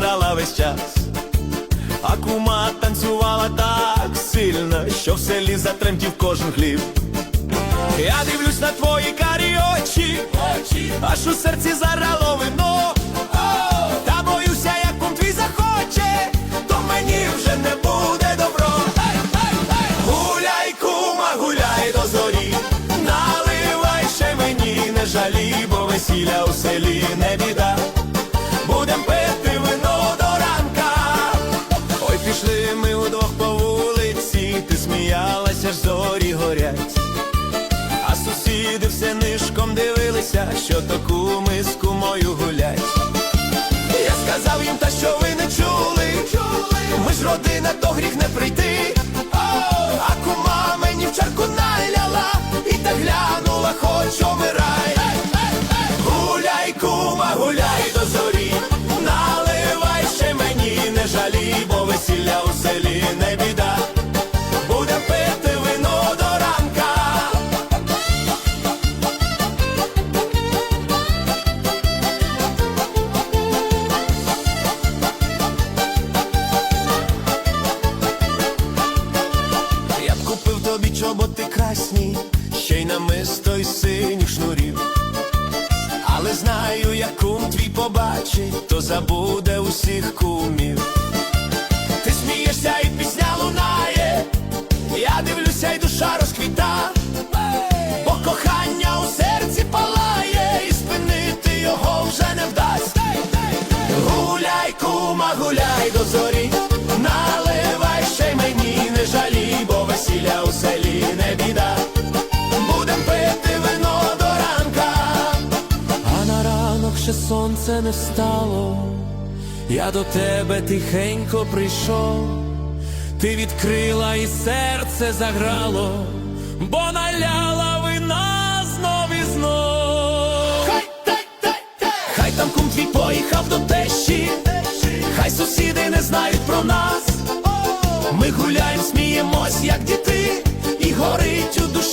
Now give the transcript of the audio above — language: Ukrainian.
за весь час. А кума танцювала так сильно, що в селі затремтів кожен хліб. Я дивлюсь на твої карі очі, аж у серці зарало вино. Та боюся, як кум твій захоче, то мені вже не буде добро. Гуляй, кума, гуляй до зорі, наливай ще мені, не жалі, бо весілля у селі не біда. Дивилися, що то куми з кумою гулять. Я сказав їм, та що ви не чули, ми ж родина, то гріх не прийти. Чоботи красні, ще й намисто із синіх шнурів. Але знаю, як кум твій побачить, то забуде усіх кумів. Ти смієшся і пісня лунає, я дивлюся, і душа розквіта, бо кохання у серці палає, і спинити його вже не вдасть. Гуляй, кума, гуляй до зорі, сонце не встало, я до тебе тихенько прийшов, ти відкрила і серце заграло, бо наляла вина знов і знов. Хай, тай, тай, тай. Хай там кум твій поїхав до тещі, хай сусіди не знають про нас. Ми гуляємо, сміємось, як діти, і горить у душі